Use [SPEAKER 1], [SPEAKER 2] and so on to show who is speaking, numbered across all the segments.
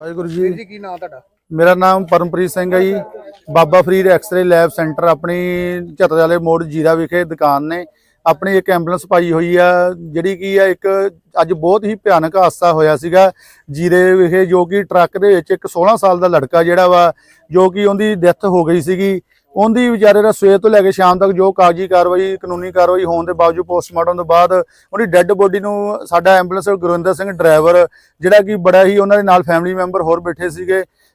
[SPEAKER 1] ਵਾਹਿਗੁਰੂ
[SPEAKER 2] ਵੀਰ
[SPEAKER 1] ਜੀ
[SPEAKER 2] ਜੀ ਕੀ ਨਾਮ ਤੁਹਾਡਾ?
[SPEAKER 1] ਮੇਰਾ ਨਾਮ ਪਰਮਪ੍ਰੀਤ ਸਿੰਘ ਹੈ ਜੀ। Baba Farid X-ray lab centre ਆਪਣੀ ਝੱਤਰ ਵਾਲੇ ਮੋੜ ਜੀਰਾ ਵਿਖੇ ਦੁਕਾਨ ਨੇ। ਆਪਣੀ ਇੱਕ ਐਂਬੂਲੈਂਸ ਪਾਈ ਹੋਈ ਆ ਜਿਹੜੀ ਕੀ ਆ ਇੱਕ ਅੱਜ ਬਹੁਤ ਹੀ ਭਿਆਨਕ ਹਾਦਸਾ ਹੋਇਆ ਸੀਗਾ ਜੀਰੇ ਵਿਖੇ ਜੋ ਕਿ ਟਰੱਕ ਦੇ ਵਿੱਚ ਇੱਕ 16 ਸਾਲ ਦਾ ਲੜਕਾ ਜਿਹੜਾ ਵਾ ਜੋ ਕਿ ਉਹਦੀ ਡੈਥ ਹੋ ਗਈ ਸੀਗੀ। ਉਹਦੀ ਵਿਚਾਰੇ ਦਾ ਸਵੇਰ ਤੋਂ ਲੈ ਕੇ ਸ਼ਾਮ ਤੱਕ ਜੋ ਕਾਗਜ਼ੀ ਕਾਰਵਾਈ, ਕਾਨੂੰਨੀ ਕਾਰਵਾਈ ਹੋਣ ਦੇ ਬਾਵਜੂਦ ਪੋਸਟਮਾਰਟਮ ਤੋਂ ਬਾਅਦ ਉਹਦੀ ਡੈੱਡ ਬੋਡੀ ਨੂੰ ਸਾਡਾ ਐਂਬੂਲੈਂਸ ਗੁਰਵਿੰਦਰ ਸਿੰਘ ਡਰਾਈਵਰ ਜਿਹੜਾ ਕਿ ਬੜਾ ਹੀ ਉਹਨਾਂ ਦੇ ਨਾਲ ਫੈਮਿਲੀ ਮੈਂਬਰ ਹੋਰ ਬੈਠੇ ਸੀਗੇ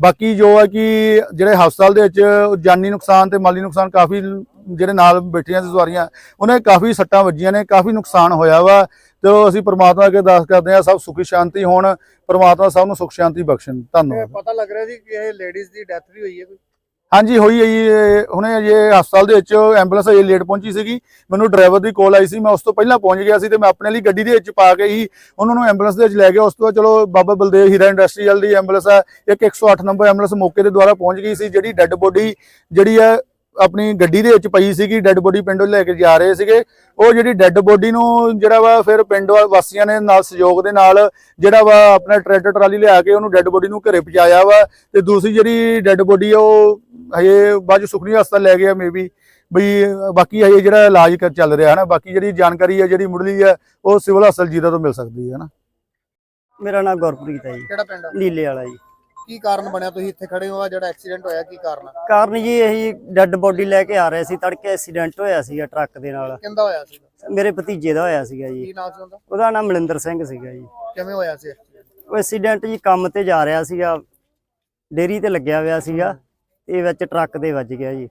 [SPEAKER 1] ਬਾਕੀ ਜੋ ਹੈ ਕਿ ਜਿਹੜੇ ਹਸਪਤਾਲ ਦੇ ਵਿੱਚ ਜਾਨੀ ਨੁਕਸਾਨ ਤੇ ਮਾਲੀ ਨੁਕਸਾਨ ਕਾਫੀ ਜਿਹੜੇ ਨਾਲ ਬੈਠੀਆਂ ਸੀ ਸਵਾਰੀਆਂ, ਉਹਨਾਂ ਦੇ ਕਾਫੀ ਸੱਟਾਂ ਵੱਜੀਆਂ ਨੇ, ਕਾਫੀ ਨੁਕਸਾਨ ਹੋਇਆ ਵਾ ਤੇ ਉਹ ਅਸੀਂ ਪ੍ਰਮਾਤਮਾ ਅੱਗੇ ਅਰਦਾਸ ਕਰਦੇ ਹਾਂ, ਸਭ ਸੁਖੀ ਸ਼ਾਂਤੀ ਹੋਣ, ਪ੍ਰਮਾਤਮਾ ਸਭ ਨੂੰ ਸੁਖ ਸ਼ਾਂਤੀ ਬਖਸ਼ਣ। ਧੰਨਵਾਦ।
[SPEAKER 2] ਪਤਾ ਲੱਗ ਰਿਹਾ ਸੀ ਕਿ ਇਹ ਲੇਡੀਜ਼ ਦੀ ਡੈਥ ਵੀ ਹੋਈ ਹੈ ਕੋਈ?
[SPEAKER 1] ਹਾਂਜੀ, ਹੋਈ ਹੈ ਜੀ ਹੁਣੇ ਅਜੇ ਹਸਪਤਾਲ ਦੇ ਵਿੱਚ ਐਂਬੂਲੈਂਸ ਅਜੇ ਲੇਟ ਪਹੁੰਚੀ ਸੀਗੀ। ਮੈਨੂੰ ਡਰਾਈਵਰ ਦੀ ਕਾਲ ਆਈ ਸੀ, ਮੈਂ ਉਸ ਤੋਂ ਪਹਿਲਾਂ ਪਹੁੰਚ ਗਿਆ ਸੀ ਤੇ ਮੈਂ ਆਪਣੇ ਲਈ ਗੱਡੀ ਦੇ ਵਿੱਚ ਪਾ ਕੇ ਹੀ ਉਹਨਾਂ ਨੂੰ ਐਂਬੂਲੈਂਸ ਦੇ ਵਿੱਚ ਲੈ ਗਿਆ। ਉਸ ਤੋਂ ਬਾਅਦ ਚਲੋ ਬਾਬਾ ਬਲਦੇਵ ਹੀਰਾ ਇੰਡਸਟਰੀਅਲ ਦੀ ਐਂਬੂਲੈਂਸ ਹੈ ਇੱਕ 108 ਨੰਬਰ ਐਂਬੂਲੈਂਸ ਮੌਕੇ ਦੇ ਦੁਆਰਾ ਪਹੁੰਚ ਗਈ ਸੀ, ਜਿਹੜੀ ਡੈੱਡ ਬੋਡੀ ਜਿਹੜੀ ਹੈ ਆਪਣੀ ਗੱਡੀ ਦੇ ਵਿੱਚ ਪਈ ਸੀਗੀ ਡੈੱਡ ਬੋਡੀ ਪਿੰਡੋਂ ਲੈ ਕੇ ਜਾ ਰਹੇ ਸੀਗੇ। ਉਹ ਜਿਹੜੀ ਡੈੱਡ ਬੋਡੀ ਨੂੰ ਜਿਹੜਾ ਵਾ ਫਿਰ ਪਿੰਡ ਵਾਸੀਆਂ ਨੇ ਨਾਲ ਸਹਿਯੋਗ ਦੇ ਨਾਲ ਜਿਹੜਾ ਵਾ ਆਪਣਾ ਟਰੈਕਟਰ ਟਰਾਲੀ ਲਿਆ ਕੇ ਉਹਨੂੰ ਡੈੱਡ ਬੋਡੀ ਨੂੰ ਘਰੇ ਪਹੁੰਚਾਇਆ ਵਾ। ਤੇ ਦੂਸਰੀ ਜਿਹੜੀ ਡੈੱਡ ਬੋਡੀ ਆ ਉਹ ਹਜੇ 'ਚ ਸੁਖਨੀ ਹਸਪਤਾਲ ਲੈ ਗਿਆ ਮੇਬੀ ਬਈ ਬਾਕੀ ਹਜੇ ਜਿਹੜਾ ਇਲਾਜ ਕਰ ਚੱਲ ਰਿਹਾ ਹੈ ਨਾ ਬਾਕੀ ਜਿਹੜੀ ਜਾਣਕਾਰੀ ਹੈ ਜਿਹੜੀ ਮੁੱਢਲੀ ਹੈ ਉਹ ਸਿਵਲ ਹਸਪਤਾਲ ਜੀਰਾ ਤੋਂ ਮਿਲ ਸਕਦੀ ਹੈ ਨਾ
[SPEAKER 3] ਮੇਰਾ ਨਾਮ ਗੁਰਪ੍ਰੀਤ ਹੈ ਜੀ।
[SPEAKER 2] ਕਿਹੜਾ ਪਿੰਡ ਆ?
[SPEAKER 3] ਨੀਲੇ ਵਾਲਾ ਜੀ।
[SPEAKER 2] ਕੀ ਕਾਰਨ ਬਣਿਆ? ਤੁਸੀਂ ਇੱਥੇ ਖੜੇ ਹੋ ਆ ਜਿਹੜਾ ਐਕਸੀਡੈਂਟ ਹੋਇਆ ਕੀ ਕਾਰਨ? ਆ
[SPEAKER 3] ਕਾਰਨ ਜੀ ਇਹੀ ਡੈੱਡ ਬੋਡੀ ਲੈ ਕੇ ਆ ਰਹੇ ਸੀ ਤੜਕੇ ਐਕਸੀਡੈਂਟ ਹੋਇਆ ਸੀਗਾ ਟਰੱਕ ਦੇ ਨਾਲ।
[SPEAKER 2] ਕਿੰਦਾ ਹੋਇਆ ਸੀ
[SPEAKER 3] ਮੇਰੇ ਭਤੀਜੇ ਦਾ ਹੋਇਆ ਸੀਗਾ ਜੀ।
[SPEAKER 2] ਕੀ ਨਾਮ ਸੀ ਉਹਦਾ?
[SPEAKER 3] ਉਹਦਾ ਨਾਮ ਮਲਿੰਦਰ ਸਿੰਘ ਸੀਗਾ ਜੀ।
[SPEAKER 2] ਕਿਵੇਂ ਹੋਇਆ ਸੀ accident?
[SPEAKER 3] ਉਹ ਐਕਸੀਡੈਂਟ ਜੀ ਕੰਮ ਤੇ ਜਾ ਰਿਹਾ ਸੀਗਾ ਡੇਰੀ ਤੇ ਲੱਗਿਆ ਹੋਇਆ ਸੀਗਾ ਤੇ ਵਿੱਚ ਟਰੱਕ ਦੇ ਵੱਜ ਗਿਆ ਜੀ।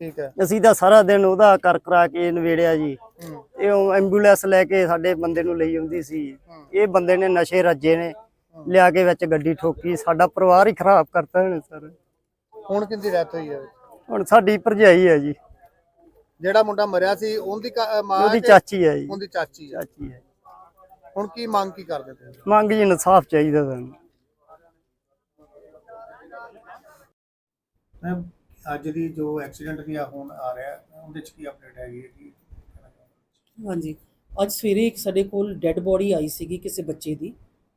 [SPEAKER 2] ਠੀਕ ਹੈ।
[SPEAKER 3] ਅਸੀਂ ਤਾਂ ਸਾਰਾ ਦਿਨ ਉਹਦਾ ਕਰ ਕਰਾ ਕੇ ਨਵੇੜਿਆ ਜੀ।
[SPEAKER 2] ਹੂੰ।
[SPEAKER 3] ਇਹ ਐਂਬੂਲੈਂਸ ਲੈ ਕੇ ਸਾਡੇ ਬੰਦੇ ਨੂੰ ਲਈ ਆਉਂਦੀ ਸੀ।
[SPEAKER 2] ਹੂੰ।
[SPEAKER 3] ਇਹ ਬੰਦੇ ਨੇ ਨਸ਼ੇ ਰੱਜੇ ਨੇ। ਲਿਆ ਕੇ ਵਿੱਚ ਗੱਡੀ ਠੋਕੀ ਸਾਡਾ ਪਰਿਵਾਰ ਹੀ ਖਰਾਬ ਕਰਤਾ ਇਹਨੇ ਸਰ।
[SPEAKER 2] ਹੁਣ ਕਿੰਦੀ ਡੈਥ ਹੋਈ ਹੈ?
[SPEAKER 3] ਹੁਣ ਸਾਡੀ ਭਰਜਾਈ ਹੈ ਜੀ।
[SPEAKER 2] ਜਿਹੜਾ ਮੁੰਡਾ ਮਰਿਆ ਸੀ ਉਹਦੀ ਕਾ- ਮਾਂ
[SPEAKER 3] ਉਹਦੀ ਚਾਚੀ ਹੈ ਜੀ।
[SPEAKER 2] ਉਹਦੀ ਚਾਚੀ ਆ
[SPEAKER 3] ਚਾਚੀ ਹੈ।
[SPEAKER 2] ਹੁਣ ਕੀ ਮੰਗ ਕੀ ਕਰਦੇ ਤੁਸੀਂ
[SPEAKER 3] ਮੰਗ ਜੀ ਇਨਸਾਫ ਚਾਹੀਦਾ ਸਾਨੂੰ।
[SPEAKER 2] ਮੈਮ ਅੱਜ ਦੀ ਜੋ ਐਕਸੀਡੈਂਟ ਦੀ ਹੁਣ ਆ ਰਿਹਾ ਉਹਦੇ ਚ ਕੀ ਅਪਡੇਟ ਹੈਗੀ ਕੀ
[SPEAKER 4] ਹਾਂਜੀ। ਅੱਜ ਸਵੇਰੇ ਇੱਕ ਸਾਡੇ ਕੋਲ ਡੈੱਡ ਬੋਡੀ ਆਈ ਸੀਗੀ ਕਿਸੇ ਬੱਚੇ ਦੀ।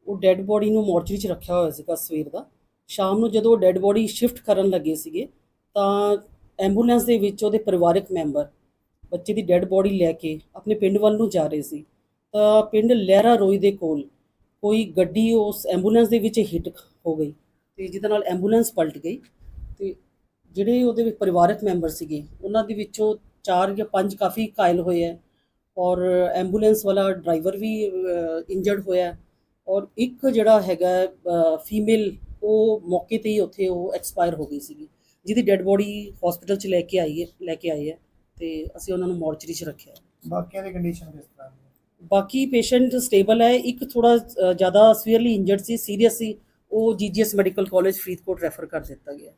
[SPEAKER 4] ਉਹ ਡੈੱਡ ਬੋਡੀ ਨੂੰ ਮੋਰਚਰੀ 'ਚ ਰੱਖਿਆ ਹੋਇਆ ਸੀਗਾ ਸਵੇਰ ਦਾ। ਸ਼ਾਮ ਨੂੰ ਜਦੋਂ ਡੈੱਡ ਬੋਡੀ ਸ਼ਿਫਟ ਕਰਨ ਲੱਗੇ ਸੀਗੇ, ਤਾਂ ਐਂਬੂਲੈਂਸ ਦੇ ਵਿੱਚ ਉਹਦੇ ਪਰਿਵਾਰਕ ਮੈਂਬਰ ਬੱਚੇ ਦੀ ਡੈੱਡ ਬੋਡੀ ਲੈ ਕੇ ਆਪਣੇ ਪਿੰਡ ਵੱਲ ਨੂੰ ਜਾ ਰਹੇ ਸੀ। ਤਾਂ ਪਿੰਡ ਲਹਿਰਾ ਰੋਈ ਦੇ ਕੋਲ ਕੋਈ ਗੱਡੀ ਉਸ ਐਂਬੂਲੈਂਸ ਦੇ ਵਿੱਚ ਹਿੱਟ ਹੋ ਗਈ ਤੇ ਜਿਹਦੇ ਨਾਲ ਐਂਬੂਲੈਂਸ ਪਲਟ ਗਈ ਤੇ ਜਿਹੜੇ ਉਹਦੇ ਵਿੱਚ ਪਰਿਵਾਰਕ ਮੈਂਬਰ ਸੀਗੇ, ਉਹਨਾਂ ਦੇ ਵਿੱਚੋਂ ਚਾਰ ਜਾਂ ਪੰਜ ਕਾਫੀ ਘਾਇਲ ਹੋਏ ਹੈ ਔਰ ਐਂਬੂਲੈਂਸ ਵਾਲਾ ਡਰਾਈਵਰ ਵੀ ਇੰਜਰਡ ਹੋਇਆ ਔਰ ਇੱਕ ਜਿਹੜਾ ਹੈਗਾ ਫੀਮੇਲ ਉਹ ਮੌਕੇ ਤੇ ਹੀ ਉੱਥੇ ਉਹ ਐਕਸਪਾਇਰ ਹੋ ਗਈ ਸੀਗੀ ਜਿਹਦੀ ਡੈੱਡ ਬੋਡੀ ਹਸਪੀਟਲ 'ਚ ਲੈ ਕੇ ਆਈ ਹੈ ਲੈ ਕੇ ਆਈ ਹੈ ਤੇ ਅਸੀਂ ਉਹਨਾਂ ਨੂੰ ਮੋਰਚਰੀ 'ਚ ਰੱਖਿਆ।
[SPEAKER 2] ਬਾਕੀਆਂ ਦੀ ਕੰਡੀਸ਼ਨ ਕਿਸ ਤਰ੍ਹਾਂ ਦੀ ਹੈ?
[SPEAKER 4] ਬਾਕੀ ਪੇਸ਼ੈਂਟ ਸਟੇਬਲ ਹੈ ਇੱਕ ਥੋੜਾ ਜ਼ਿਆਦਾ ਸੀਵੀਅਰਲੀ ਇੰਜਰਡ ਸੀ ਸੀਰੀਅਸ ਸੀ ਉਹ GGS medical college Faridkot refer ਕਰ ਦਿੱਤਾ ਗਿਆ